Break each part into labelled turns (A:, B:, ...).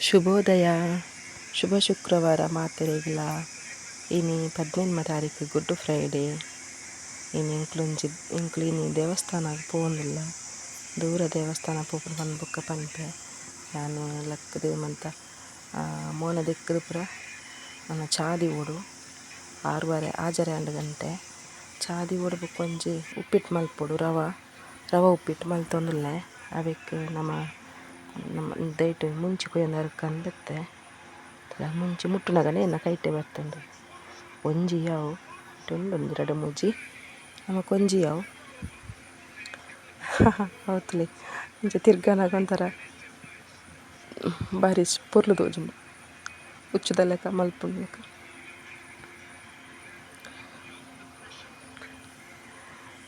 A: ಶುಭೋದಯ. ಶುಭ ಶುಕ್ರವಾರ ಮಾತೆರೆಗ್ಲ ಇನಿ ಪದಿನೆಂಟು ತಾರೀಕು ಗುಡ್ ಫ್ರೈಡೇ ಇನ್ನು ಎಂಕ್ಲೊಂಜಿ ಎಂಕ್ಲು ಇನಿ ದೇವಸ್ಥಾನಗ್ ಪೋವೊಂದುಲ್ಲ. ದೂರ ದೇವಸ್ಥಾನ ಪೋಪುನ ಪಂದ್ ಬೊಕ್ಕ ಪನ್ಪೆ ನಾನು ಲಕ್ಕುದು ಮಂತ ಮೋನ ದಿಕ್ಕದ ಪುರ ನನ್ನ ಚಾದಿ ಓಡು. ಆರುವರೆ ಆಜರೆ ಎರಡು ಗಂಟೆ. ಚಾದಿ ಓಡು ಬುಕ್ಕೊಂಜಿ ಉಪ್ಪಿಟ್ಟು ಮಲ್ಪೊಡು, ರವ. ರವ ಉಪ್ಪಿಟ್ಟು ಮಲ್ತೊಂದುಲ್ಲೆ. ಅದಕ್ಕೆ ನಮ ನಮ್ಮ ದೈಟ್ ಮುಂಚೆ ಕೊಯ್ಯೊಂದು ಕಂದತ್ತೆ ಮುಂಚೆ ಮುಂಚಿ ಏನ ಕೈಟೆ ಬರ್ತುಂಡು ಒಂಜಿ ಯಾವು? ಒಂಜಿ ರಡ್ಡ್ ಮೂಜಿ. ನಮಕ್ ಒಂಜಿ ಯಾವ್? ಅವತ್ಲೆ ಅಂಚ ತಿರ್ಗನಾಗ ಒಂಥರ ಬಾರಿ ಪೊರ್ಲು ತೋಜುಂಡು. ಹುಚ್ಚುದ ಲೆಕ್ಕ ಲೆಕ್ಕ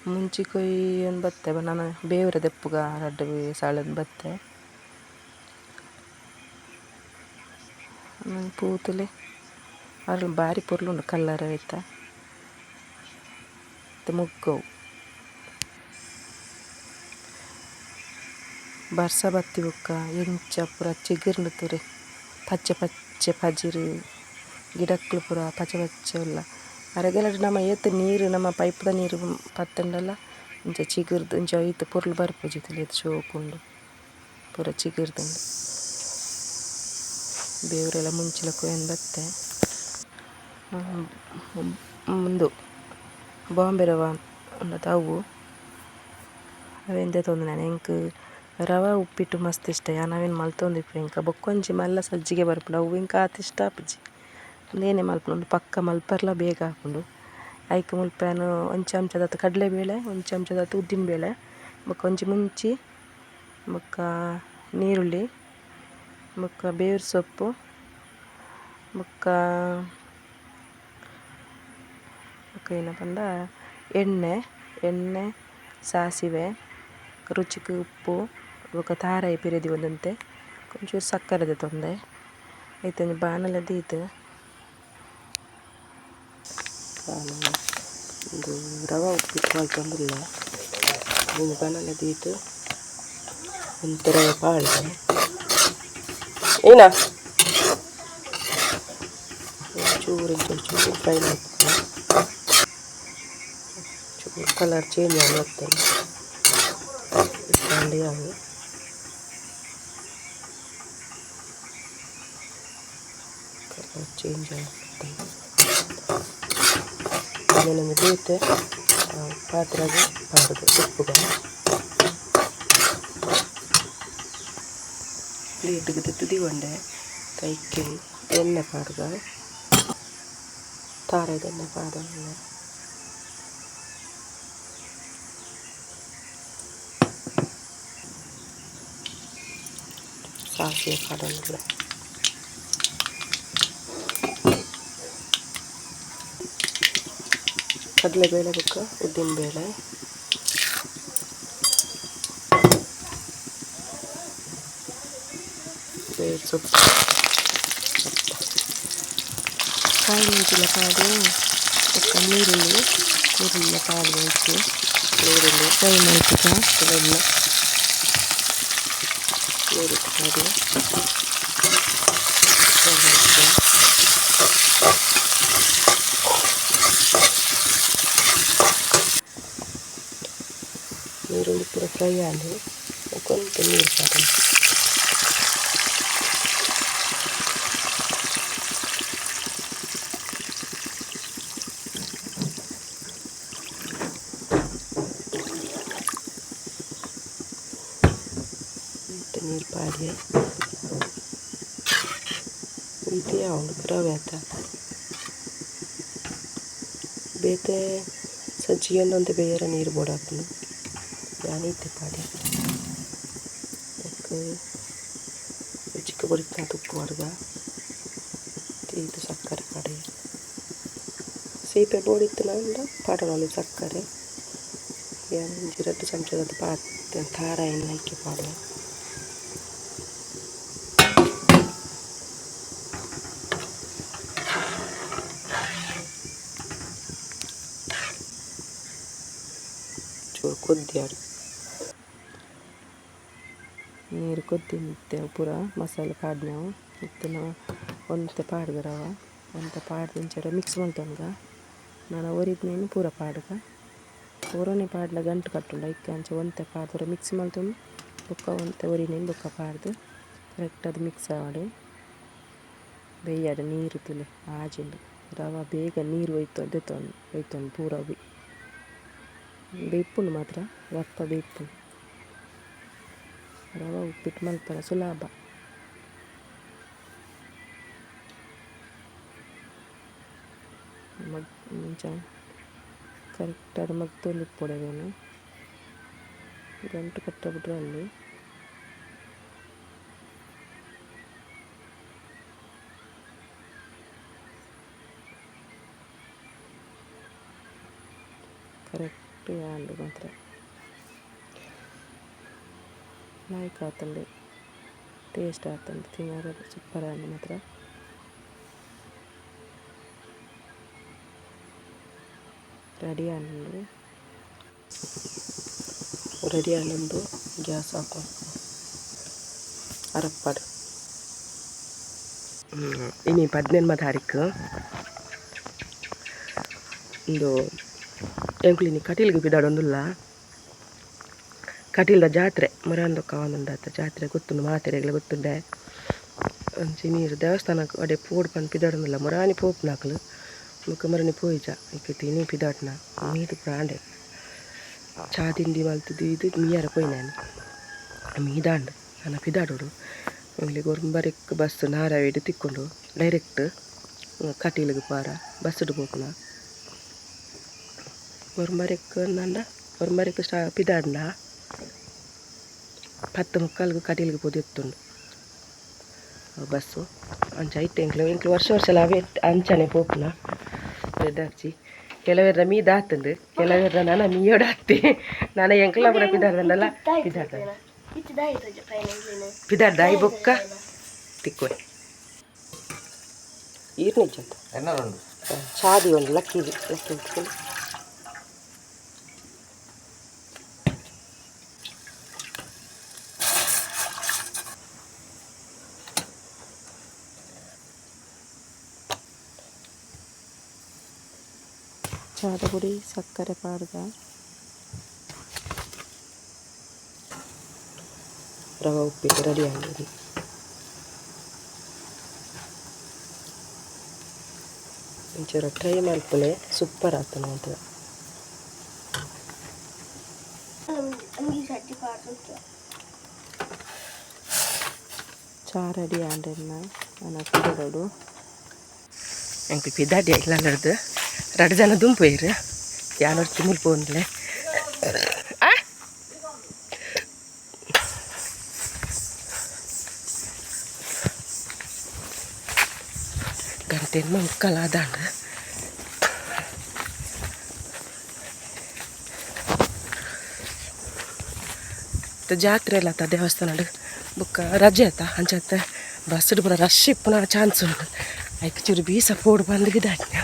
A: ಮುಂಚಿ ಕೊಯ್ಯೊಂದು ಬತ್ತೆ ನಾನು ಬೇವ್ರೆ ದೆಪ್ಪುಗ ರಡ್ಡ್ ಸಾಳದ ಬತ್ತೆ. ಆಮೇಲೆ ಪೂತುಲೆ ಅದ್ರಲ್ಲಿ ಬಾರಿ ಪೊರ್ಲುಂಡು ಕಲ್ಲರ್ ಐತ ಮತ್ತೆ ಮೊಗ್ಗವು ಬರ್ಸ ಬತ್ತಿ ಬೊಕ್ಕ ಎಂಚ ಪೂರ ಚಿಗುರ್ಂಡ್ ತೂರೆ ಪಚ್ಚೆ ಪಚ್ಚೆ ಪಜಿರ್ ಗಿಡಕ್ಲು ಪೂರ ಪಚ್ಚೆ ಪಚ್ಚೆ ಉಲ್ಲ ಅರೆಗೆಲ ನಮ ಏತ್ ನೀರು ನಮ್ಮ ಪೈಪ್ದ ನೀರು ಪತ್ತುಂಡಲ ಇಂಚ ಚಿಗುರ್ದು ಇಂಚ ಐತ್ ಪೊರ್ಲು ಬರ್ಪುಜಿತ್ತಲೆ ಏತ್ ಶೋಕುಂಡು ಪೂರ ಚಿಗುರ್ದುಂಡು ಬೇವ್ರೆಲ್ಲ ಮುಂಚಿಲ ಎಂಬತ್ತೆ ಒಂದು ಉಂದು ಬಾಂಬೆ ರವ ಉಂಡತ ಅವು ಅವೆನ್ ನಾನು ಎಂಕ್ ರವ, ಉಪ್ಪಿಟ್ಟು ಮಸ್ತ್ ಇಷ್ಟ. ಯಾನ್ ಅವೆನ್ ಮಲ್ತೊಂದಿಪ್ಪುನೆ ಎಂಕ ಬೊಕೊಂಜಿ ಮಲ್ಲ ಸಜ್ಜಿಗೆ ಬರ್ಪುಂಡು. ಅವು ಇಂಕ ಆತ ಇಷ್ಟ ಆಪುಜಿ. ಉಂದೆನೆ ಮಲ್ಪುಂಡು. ಪಕ್ಕ ಮಲ್ಪರ್ಲ ಬೇಗ ಆಪುಂಡು ಐಕ್ ಮುಲ್ಪೇನು ಒಂಜಿ ಚಮಚದಾತ್ ಕಡ್ಲೆ ಬೇಳೆ ಒಂಜಿ ಚಮಚದಾತ್ ಉದ್ದಿನ ಬೇಳೆ ಒಂಜಿ ಮುಂಚಿ, ಬೊಕ್ಕ ನೀರುಳ್ಳಿ ಬೊಕ ಬೇವ್ರೆ ಸೊಪ್ಪು ಬೊಕ್ಕ ಬೊಕ ಏನಪ್ಪ ಅಂದ್ರೆ ಎಣ್ಣೆ ಎಣ್ಣೆ, ಸಾಸಿವೆ, ರುಚಿಗೆ ಉಪ್ಪು ಬೊಕ ತಾರಾಯಿ ಪಿರದಿ ಒಂದಂತೆ ಒಂಚೂರು ಸಕ್ಕರೆದ ತೊಂದೆ. ಐತ ಬಾಣಲ ದೀತು ಇದು. ರವೆ ಉಪ್ಪಿಟ್ಟು ಒಂಜಿ ಬಾಣಲೆ ಒಂಥರ ಒಂತೆ ರವೆ ఏనా చూరించు చూసి పైన కలర్ చేంజ్ అని వస్తాయి ఇట్లాంటివి అవి కలర్ చేంజ్ అని వస్తాయి మనం ఇదైతే పాత్రగా పాడదు ఉప్పుగా ಪಾತ್ರೆಗೆ ಪಾಡುದು ಉಪ್ಪುಗ ಪ್ಲೇಟ್ಗೆ ತೆತ್ತು ಒಂಡೆ ಕೈಗೆ ಎಣ್ಣೆ ಪಾಡ್ಗ ತಾರೆದೆಣ್ಣೆ ಪಾಡೊಂದುಲ್ಲೆ ಸಾಸಿವೆ ಪಾಡೊಂದುಲ್ಲೆ ಕಡಲೆಬೇಳೆ ಬೊಕ ಉದ್ದಿನ ಬೇಳೆ వేయచ్చు కాయలు జీలకాడు ఒక నీరుల్లి నీరుల్లి కాయలు వేయచ్చు నీరుల్లి ఫ్రై మంచిగా వెన్న నీరు కాదు నీరుల్లి కూడా ఫ్రై అయ్యాలి కొంచెం నీరు కాదండి ನೀರು ಪಾಡ್ದೆ ಇದು ರವೆ ಆತ ಬೇತೆ ಸಜ್ಜಿಗೆ ಒಂದು ಬೇರೆ ನೀರು ಬೋಡಾಪುಂಡು ಯಾನ್ ಪಾಡಿ? ಬೊಕ ರುಚಿಗೆ ಬರಿತ ಉಪ್ಪು ವರ್ಗ ಇದು ಸಕ್ಕರೆ ಪಾಡಿ. ಸೀಪೆ ಬೋಡಿತ್ತುಂಡ ಪಾಡೊನೊಲಿ ಸಕ್ಕರೆ. ಯಾನ್ ಒಂಜಿ ರಡ್ಡ್ ಚಮಚದಾದ್ ಪಾಡ್ದೆ ತಾರ, ಎಣ್ಣೆ ಇಕ್ಕಿ ಪಾಡುವ ಕೊದ್ದಿ ಆಡು
B: ನೀರು ಕೊದ್ದಿತ್ತೇವೆ ಪೂರ ಮಸಾಲೆ ಪಾಡ್ನೆವು ಇತ್ತಿನ ಒಂತೆ ಪಾಡ್ದೆ ರವ ಒಂತ ಪಾಡ್ದಿಂಚರ ಮಿಕ್ಸ್ ಮಲ್ತೊನ್ಗ ನಾನು ಒರಿದ್ನೇನು ಪೂರ ಪಾಡ್ಗ ಪೂರನೆ ಪಾಡ್ಲ ಗಂಟು ಕಟ್ಟುಂಡ. ಇಕ್ಕ ಅಂಚ ಒಂತೆ ಪಾಡ್ದರ ಮಿಕ್ಸ್ ಮಲ್ತೊಂದು ಬೊಕ್ಕ ಒಂತೆ ಒರಿನೇನು ಬೊಕ್ಕ ಪಾಡ್ದು. ಕರೆಕ್ಟ್ ಅದು ಮಿಕ್ಸ್ ಆವಡೆ ಬೇಯ್ಯಡ ನೀರು ತುಲೆ ಆಜಿಂಡು ರವ ಬೇಗ ನೀರು ಒಯ್ತು ದೆತ್ತೊಂದು ಒಯ್ತೊಂದು ಪೂರ ಬಿ ಬೇಯ್ಪುಂಡು ಮಾತ್ರ ರಪ್ಪ ಬೇಯ್ಪುಂಡು ರವ ಉಪ್ಪಿಟ್ಟು ಮಲ್ಪರ ಸುಲಭ ಮಗ್ ಮುಂಚ ಕರೆಕ್ಟ್ ಅದು ಮಗ್ತೊಂದು ಇಪ್ಪೊಡೆವೇನು ಗಂಟು ಕಟ್ಟಬಿಟ್ರೆ ಅಲ್ಲಿ ಕರೆಕ್ಟ್ ಆಂಡು ಮಾತ್ರ ಲೈಕ್ ಆತಂಡೆ ಟೇಸ್ಟ್ ಆತಂಡೆ ತಿನ್ನೋದು ಸೂಪರ್ ಆಂಡು ಮಾತ್ರ. ರೆಡಿ ಆಂಡು ರೆಡಿ ಆಂಡು ಗ್ಯಾಸ್ ಹಾಕೊಂಡು ಅರಪ್ಪಾಡು. ಇನಿ ಪದಿನೆನ್ಮ ತಾರೀಕು. ಒಂದು ಎಂಕ್ಲಿನಿ, ಕಟೀಲ್ಗೆ ಬಿದ್ದಾಡೊಂದುಲ್ಲ ಕಟೀಲ್ದ ಜಾತ್ರೆ ಮುರಂದೊಕ್ಕ ಒಂದೊಂದಾತ ಜಾತ್ರೆ ಗೊತ್ತುಂಡು ಮಾತೆರೆಗ್ಲ ಗೊತ್ತುಂಡೆ ಒಂಚಿ ನೀರು ದೇವಸ್ಥಾನಕ್ಕೆ ಅಡೆ ಪೋಡ್ ಪಂದ್ ಪಿದಾಡೊಂದುಲ್ಲ, ಮುರಾನಿ ಪೋಪುನಾಕ್ಲು ಮುಖ ಮರನಿ ಪೋಯಿಜ ಇಕ್ಕ ತಿನಿ ಪಿದಾಟ್ನ, ಮೀದು ಪ್ರಾಂಡೆ ಚಾ ತಿಂಡಿ ಮಲ್ತಿದ್ದು ಇದು ಮೀಯಾರ ಪೋಯಿ ನಾನು? ಮೀದಾಂಡು, ನಾನು ಪಿದಾಡೋಡು. ಇಲ್ಲಿ ಗೊರಂಬರಿಕ್ ಬಸ್ ನಾರಾಯಣ ತಿಕ್ಕೊಂಡು, ಡೈರೆಕ್ಟ್, ಕಟೀಲಿಗೆ ಪಾರ ಬಸ್ಡು ಪೋಪುನ. ಒರ್ಮರೆಕ್ ನಂಡ ಒರ್ಮರೆಕ್ ಸ್ಟಾ ಪಿದಾಂಡ ಪತ್ತು ಮುಕ್ಕಾಲ್ಗೆ ಕಟೀಲ್ಗೆ ಪೋದಿತ್ತುಂಡು ಬಸ್ಸು. ಅಂಚ ಐತೆ ಎಂಕ್ಲು ಎಂಕ್ಲು ವರ್ಷ ವರ್ಷ ಅವೇ ಅಂಚನೆ ಪೋಪುನ. ರೆಡ್ಡಾರ್ಚಿ ಕೆಲವೆರ್ರ ಮೀ ದಾತಂದು ಕೆಲವೆರ್ರ ನಾನು ಮೀಯೋಡ ಹತ್ತಿ ನಾನು ಎಂಕ್ಲ ಪುರ ಪಿದಾಡ್ದಲ್ಲ ಪಿದಾಡ್ದ ಪಿದಾರ್ದ ಐ ಬೊಕ್ಕ? ಈರ್ನಿಜ್ಜ ಅಂತ
C: ಎನ್ನರುಂಡು
B: ಚಾದಿ ಒಂದು ಲಕ್ಕಿ ಲಕ್ಕಿ ಇಟ್ಕೊಂಡು ಚಾದ ಪುಡಿ ಸಕ್ಕರೆ ಪಾಡ್ದ ರವೆ ಉಪ್ಪಿಟ್ಟು ರೆಡಿ ಆಗಿದೆ ಒಂಚೂರ ಟ್ರೈ ಮಾಡ್ಕೊಳ್ಳಿ ಸೂಪರ್ ಆಗ್ತಾನೆ ಅಂತ ಚಾ ರೆಡಿ ಆಂಡೆನ್ನ ನಾನು ಪಿದಡು ಎಂಕ್ ಪಿದಾಡಿ ಇಲ್ಲ ನಡೆದು ಎರಡು ಜನ ದುಂಪು ಇರು ಯಾನೋರ್ ತಿಮ್ಮಲ್ ಪೋನ್ಲೆ ಗಂಟೆ ಮುಕ್ಕಲ ಅದಾಂಡು ಜಾತ್ರೆ ಎಲ್ಲ ಆತ ದೇವಸ್ಥಾನಡ್ ಬುಕ್ಕ ರಜೆ ಆತ ಅಂಚತ್ತ ಬಸ್ಡ್ ಪೂರ ರಶ್ ಇಪ್ಪುನ ಚಾನ್ಸ್ ಉಂಟು ಐಕ್ ಚೂರು ಬೀಸ ಪೋಡು ಬಂದು ಬಿದ್ದಾಟ್ನ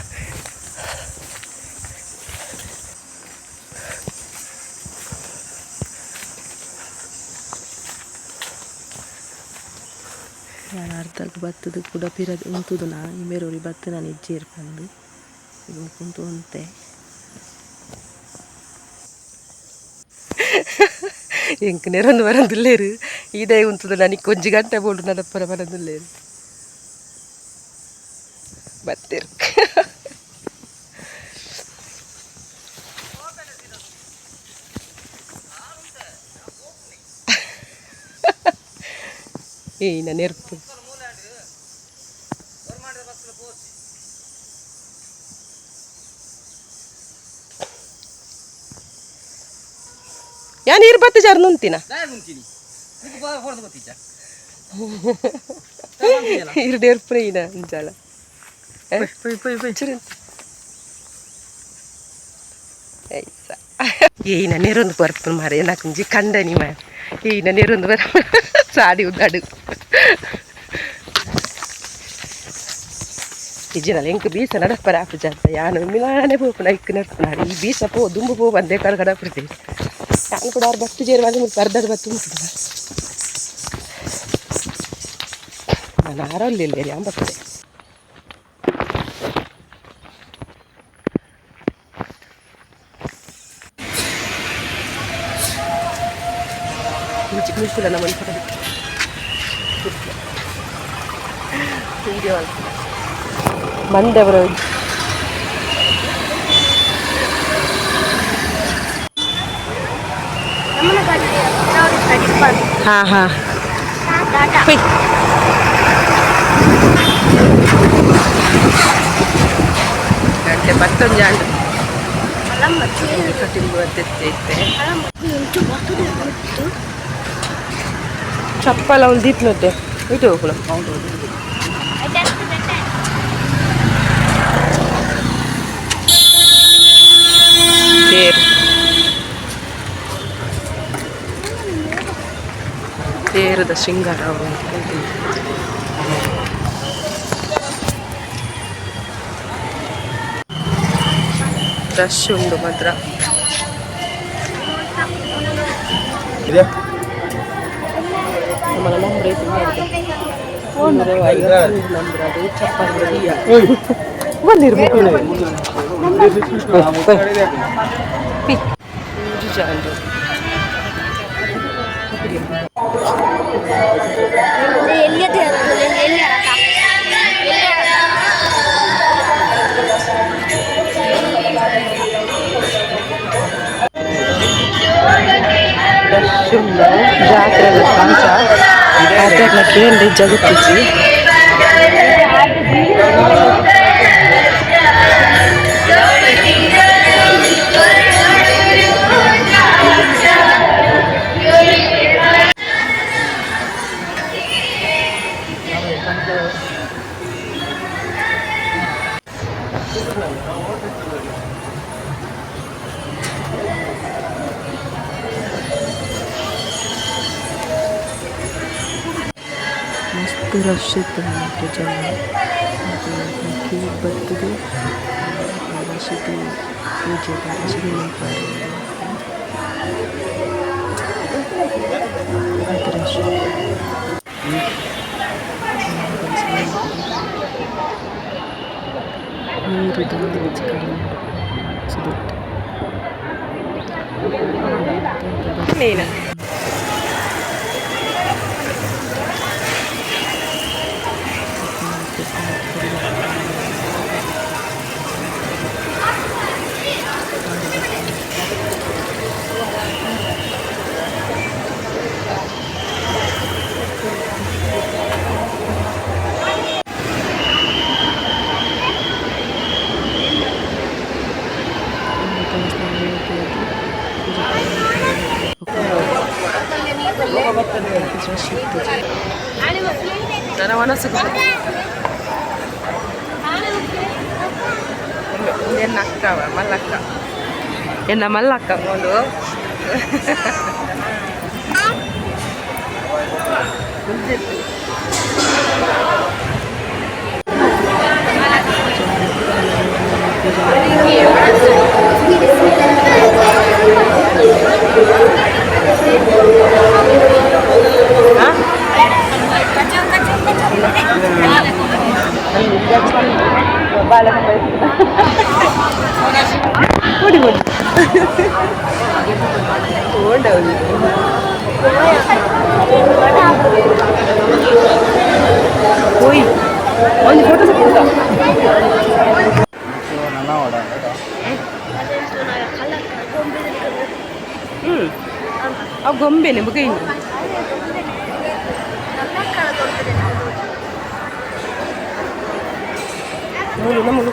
B: ನಾನು ಅರ್ಧಕ್ಕೆ ಬತ್ತದು ಕೂಡ ಪಿರದು ಉಂತುದು ನಾ ಇಮೇರೋರಿ ಬತ್ತು ನಾನು ಇಜ್ಜೇರು ಬಂದು ಇದು ಕುಂತು ಅಂತೆ ಎಂಕ್ ನೆರೊಂದು ಬರಂದುಲ್ಲೇರು ಇದೇ ಉಂತದು ನನಗೆ ಕೊಂಜಿ ಗಂಟೆ ಬೋಡು ನಡಪ್ಪರ ಬರಂದುಲ್ಲೇರು ಬತ್ತಿರು ಏನ ನೆರ್ಪು ಯಾ ನೀರು ಬತ್ತು ಜಾರ್ ನುಂತಿನ ಇರು ನೆರ್ಪು ಈನ ಅಂಜಾಲ ಏನ ನೆರೊಂದು ಬರ್ಪು ಮಾರೆ ನಾಕೊಂಜಿ ಕಂಡನಿ ಮಾರೆ ಏನ ನೆರೊಂದು ಬರ ಸಾಡಿ ಉದ್ದಾಡು ಇಜ್ಜಿನಲ್ಲ ಎಂಕ್ ಬೀಸ ನಡಪ್ಪರ ಆಪು ಜಾತ ಯಾನು ಮಿಲಾನೆ ಪೋಪುನ ಇಕ್ಕು ನಡ್ಪುನಾಡು ಈ ಬೀಸ ಪೋ ದುಂಬು ಪೋ ಬಂದೆ ಕಡ ಕಡ ಬಿಡ್ತೀವಿ ಯಾನು ಕೂಡ ಅವ್ರು ಬತ್ತು ಜೇರು ಮಾಡಿ ಮುಟ್ಟು ಅರ್ಧದ ಬತ್ತು ಮುಟ್ಟಿದ ನಾನು ಆರಲ್ಲಿಲ್ಲ ഞാൻ ಬರ್ತದೆ ಚಿಕ್ಕ ನಮ್ಮ ಮನೆ ವಿಡಿಯೋ ಮಂದೆವರು ಹಾಂ ಹಾಂ ಹೋಯ್ ಗಂಟೆ ಮತ್ತೊಂದು ಜಾಂಡು ಕಟಿಂಗ್ ಬರ್ತೈತೆ ಚಪ್ಪಲ ಒಂದು ದೀಪ್ನತ್ತೆ ಇಟ್ಟು ಹೋಗ್ಲು ತೇರು ತೇರದ ಶೃಂಗಾರ ಅಂತ ಹೇಳ್ತೀನಿ ರಶ್ ಉಂಡು ಮಾತ್ರ ನಮ್ಮಲ್ಲ ನಂಬರ್ ಐತೆ ಒಂದು ಐವತ್ತು ನಂಬರ್ ಅದು ಚಪ್ಪಲ್ ಬಂದಿರ್ಬೇಕು ಪಿ రష్లో జాతర సార్ జాతరలకి రిజ్జగుతుంది ಸಿದ್ಧ ಮತ್ತು ಜನ ಮತ್ತು ಭತ್ತದ ಬಾರಸಿಗೆ ಪೂಜೆ ಬಾರಸಿಗೆ ಮಾಡ್ತಾರೆ ನೀರು ತಂದು ಉಚ್ಕೊಂಡು ಸಿಗುತ್ತೆ ಮೇನ ಎನ್ನ ಅಕ್ಕವ ಮಲ್ಲಕ್ಕ ಎನ್ನ ಮಲ್ಲಕ್ಕ ಒಂದು ಕೊಡಿ ಕೊಡಿ ತಗೊಂಡವನು ಹೋಯ್ ಒಂದು ಫೋಟೋ ಸಿಕ್ಕಿಲ್ಲ ಹ್ಞೂ ಆ ಗೊಂಬೆನೆ ಮಗ முழு என்ன முழு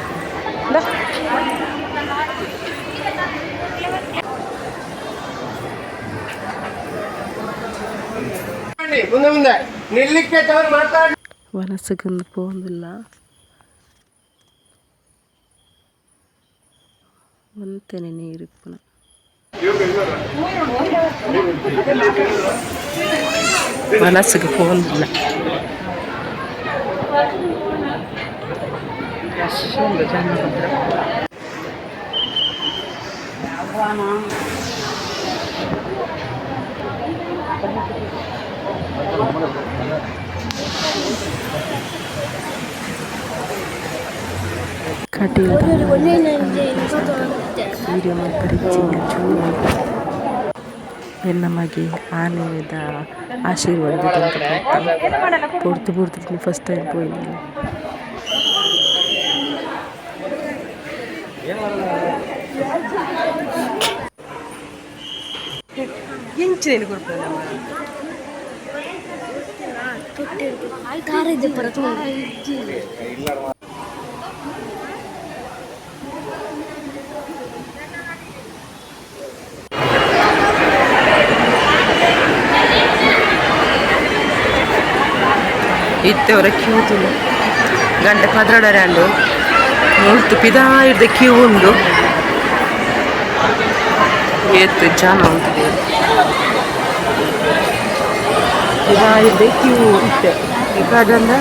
D: ಮುಂದೆ ಮುಂದೆ ನಿಲ್ಲಿಕ್ಕೆ ಮಾತಾಡಿ
B: ವನಸಗಂದು ಪೋಂದಿಲ್ಲ ಒಂತೇನೆ ಇರುಪ್ಪನ மனசுக்கு போகல ಅಷ್ಟೊಂದು ಜನ ಮಾತ್ರ
A: ಕಟೀಲ್ ವೀಡಿಯೋ ಮಾಡ್ತಾರೆ ನಮಗೆ ಆಶೀರ್ವಾದ ಪೂರ್ತಿ ಪೂರ್ತಿ ಫಸ್ಟ್ ಟೈಮ್ ಹೋಗಿದ್ದೀನಿ ಪೋಯಿಲ್ಲ ಎಂಚಿನೇನು ಕೊಡ್ತಾರೆ
E: ಕಾರ ಇದೆ ಪರತು
A: ಇತ್ತವರ ಕ್ಯೂ ತುಳು ಗಂಟೆ ಪದ್ರಡರಂಡು ಮುಳ್ತು ಪಿದಾ ಇಡ್ದ ಕ್ಯೂ ಉಂಡು ಏತ್ ಜನ ಉಂಟು ಪಿದಾ ಇಡ್ದ ಕ್ಯೂ ಇತ್ತೆ ಇಪ್ಪದಂದ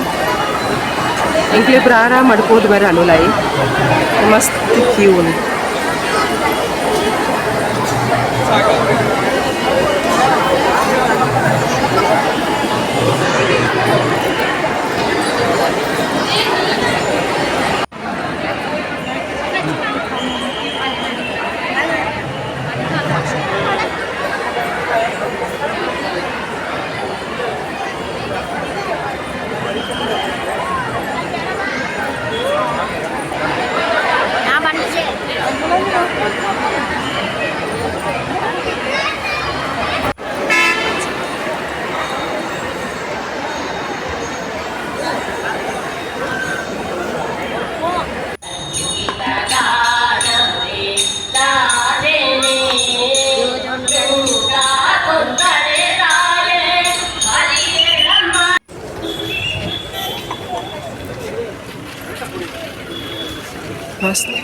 A: ಎಂಕ್ಲಿಬ್ರು ಆರಾಮ್ ಮಾಡ್ಬೋದು ಬರಲ್ಲ ಲೈ ಮಸ್ತ್ ಕ್ಯೂ ಉಂಟು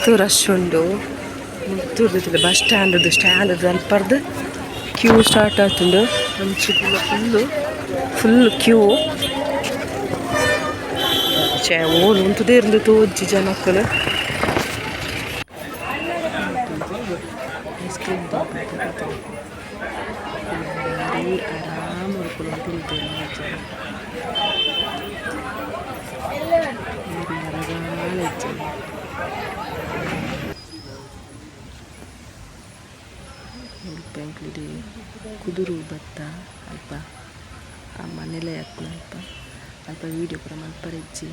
A: ಮಸ್ತ್ ರಶ್ ಉಂಡು ಮುತ್ತುರ್ದಿತ್ತಿಲ್ಲ ಬಸ್ ಸ್ಟ್ಯಾಂಡ್ ಸ್ಟ್ಯಾಂಡ್ ಅಲ್ಪರ್ದ್ ಕ್ಯೂ ಸ್ಟಾರ್ಟ್ ಆತುಂಡು ಅಂಚಿತ್ತಿನ ಫುಲ್ಲು ಫುಲ್ ಕ್ಯೂ ಚೇ ಓನ್ ಉಂತುದೇ ಇருந்து ತೋಜಿ ಜನಕ್ಕಲು ಆರಾಮ ತಿಂತಾರೆ ಮರಗಾಲ ಕುದುರು ಭತ್ತ ಅಲ್ಪ. ಆ ಮನೆಲೆ ಹತ್ನ ಅಲ್ಪ. ಅಲ್ಪ ವೀಡಿಯೋ ಪೂರ ಮಲ್ಪರಿಜ್ಜಿ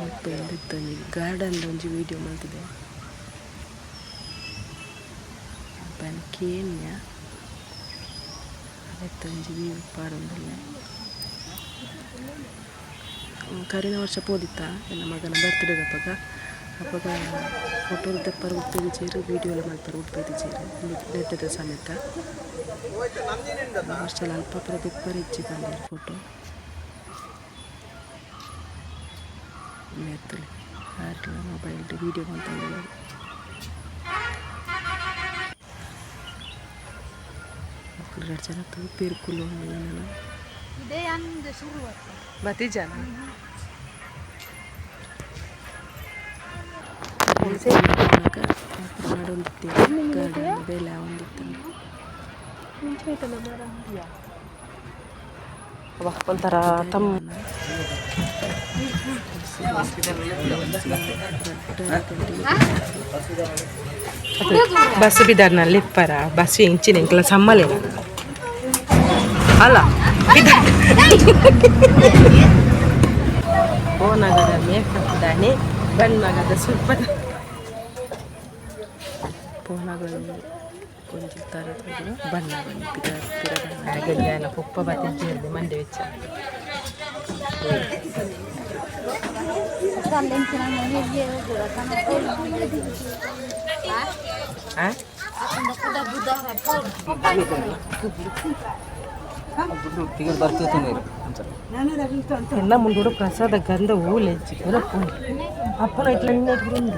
A: ಮುಪ್ಪ ಎಂದಿತ್ತೊಂಜಿ ಗಾರ್ಡನ್ ಒಂಜಿ ವೀಡಿಯೋ ಮಲ್ತಿದೆ ಅಲ್ಪ ಕೇನ್ಯ. ಅವತ್ತೊಂಜಿ ವ್ಯೂ ಪಾಡೊಂದಿಲ್ಲ ಕರಿನ ವರ್ಷ ಪೋದಿತ್ತ? ನನ್ನ ಮಗನ ಬರ್ತ್ಡೇ ಅಪ್ಪಗ ಅಪ್ಪಗ ಫೋಟೋ ತೆಪ್ಪರು ಉಪ್ಪೇದಿ ಚೇರು ವೀಡಿಯೋಲ ಮಲ್ಪರು ಉಪ್ಪೇದಿ ಚೇರು ನೆಟ್ಟದ ಸಮೇತ ವರ್ಷ ಅಲ್ಪ ಪುರ ತೆಪ್ಪರು ಇಚ್ಚಿ ಬಂದಿರು ಫೋಟೋ ನೆತ್ತಲಿ ಆರ್ಲ ಮೊಬೈಲ್ ವೀಡಿಯೋ ಮಾಡ್ತಾರೆ ಎರಡು ಜನ ತೂಪೇರು ಕುಲು ನಾನು
E: ಇದೇ ಅಂದ ಶುರು
A: ಮತಿ ಜನ ಒಂಥರ ತಮ್ಮ ಬಸ್ ಬಿದ್ದಾರ್ನಲ್ಲಿ ಇಪ್ಪರ ಬಸ್ ಇಂಚಿನ ಇಂಕಲ ಸಮ್ಮಲೆ ಅಲ್ಲ ಬಿದ್ದಾರ್ ಓನಗದ ಮೇಕಪ್ ದಾನೆ ಬಣ್ಣಗದ ಸ್ವಲ್ಪ ಪೋನಗಳು ಕೊಂಚ ತರದು ಬಣ್ಣಗಳು ಪಿರ ಪಿರ ಬಣ್ಣ ಗಂಜಾನ ಪುಪ್ಪ ಬತ್ತಿಜ್ಜಿರ್ದೆ ಮಂಡೆ ವೆಚ್ಚ ಆ? ಎಲ್ಲ ಮುಂದೂಡ ಪ್ರಸಾದ ಗಂಧ ಹೂಲೆ ಹೆಚ್ಚಿ ಪುರಪ್ಪು ಅಪ್ಪನ ಇಟ್ಲ ನಿನ್ನ ಇಟ್ಕೊಂಡು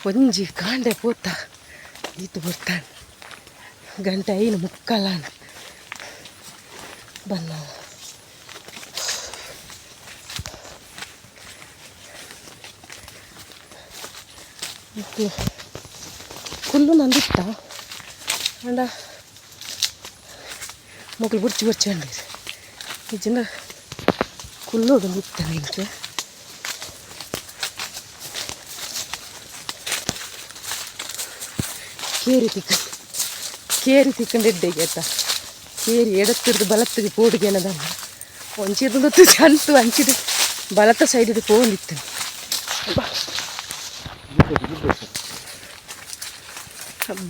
A: Wanji kanda kota itu bertan, gantai ini mukalan, benar. ಮತ್ತೆ ಕುಲ್ಲು ನಂದಿತ್ತ? ಅಂಡ ಮೊಗಲು ಬುರ್ಚಿ ಬುರ್ಚಿ ಅಂಡಿರು ನಿಜನ ಕುಲ್ಲು ನಿತ್ತ ನಿಂಗೆ? ಕೇರಿ ತಿಕ್ಕ ಕೇರಿ ತಿಕ್ಕಂಡಿದ್ದೆಗೆ ಆಯ್ತಾ? ಕೇರಿ ಎಡತ್ತಿರ್ದು ಬಲತ್ತಿಗೆ ಪೋಡಿಗೆ ಏನದಲ್ಲ ಒಂಚಿರ್ದು ಚಂತು ಹಂಚಿದು ಬಲತ್ತ ಸೈಡಿದ್ದು ಪೋಂದಿತ್ತು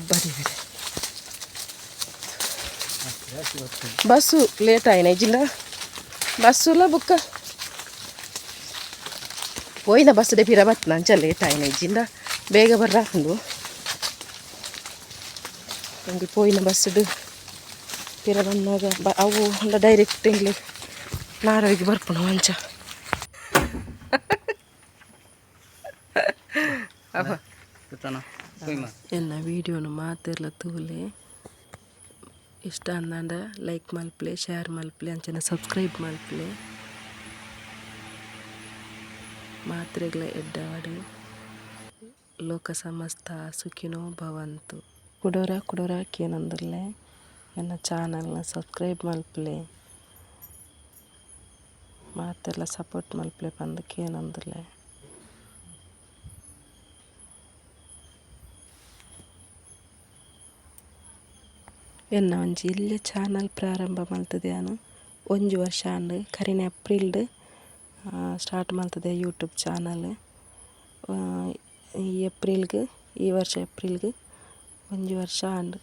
A: ಬರೀ ಬರೀ ಬಸ್ಸು ಲೇಟ್ ಆಯ್ನ ಇಜಿಂದ ಬಸ್ಸುಲ ಬುಕ್ಕ పోయిన బస్సు డే పిరబట్ నంచ లేట్ అయిన ఇచ్చిందా ಬೇಗ ಬರ್ರಾಕಂದು ಹಂಗೆ పోయిన ಬಸ್ಸುಡು ಪಿರ ಬಂದಾಗ ಬ ಅವು ಒಂದು ಡೈರೆಕ್ಟ್ ಇಂಗ್ಲಿ ನಾರೋಗಿ ಬರ್ಪುಣ ಮಂಚ ಎನ್ನ ವೀಡಿಯೋನ ಮಾತೆಲ್ಲ ತೂಲೆ. ಇಷ್ಟ ಅಂದಾಂಡ ಲೈಕ್ ಮಲ್ಪ್ಲೆ ಶೇರ್ ಮಲ್ಪ್ಲೆ ಅಂಚನೆ ಸಬ್ಸ್ಕ್ರೈಬ್ ಮಲ್ಪ್ಲೆ. ಮಾತ್ರೆಗಳ ಎಡ್ಡಾಡು ಲೋಕ ಸಮಸ್ತ ಸುಖಿನೋ ಭವಂತು. ಕುಡೋರ ಕುಡೋರ ಕೇನಂದ್ರಲೆ. ನನ್ನ ಚಾನಲ್ನ ಸಬ್ಸ್ಕ್ರೈಬ್ ಮಲ್ಪ್ಲೆ. ಮಾತೆಲ್ಲ ಸಪೋರ್ಟ್ ಮಲ್ಪ್ಲೆ ಬಂದು ಕೇನಂದ್ರಲೆ. ಎನ್ನ ಒಂಜಿ ಇಲ್ಲೇ ಚಾನಲ್ ಪ್ರಾರಂಭ ಮಲ್ತದೆ ನಾನು. ಒಂಜಿ ವರ್ಷ ಅಂಡ್ ಕರಿನ ಏಪ್ರಿಲ್ಡ್ ಸ್ಟಾರ್ಟ್ ಮಲ್ತದೆ ಯೂಟ್ಯೂಬ್ ಚಾನಲ್. ಏಪ್ರಿಲ್ಗ್ ಈ ವರ್ಷ ಏಪ್ರಿಲ್ಗ್ ಒಂಜಿ ವರ್ಷ ಅಂಡ್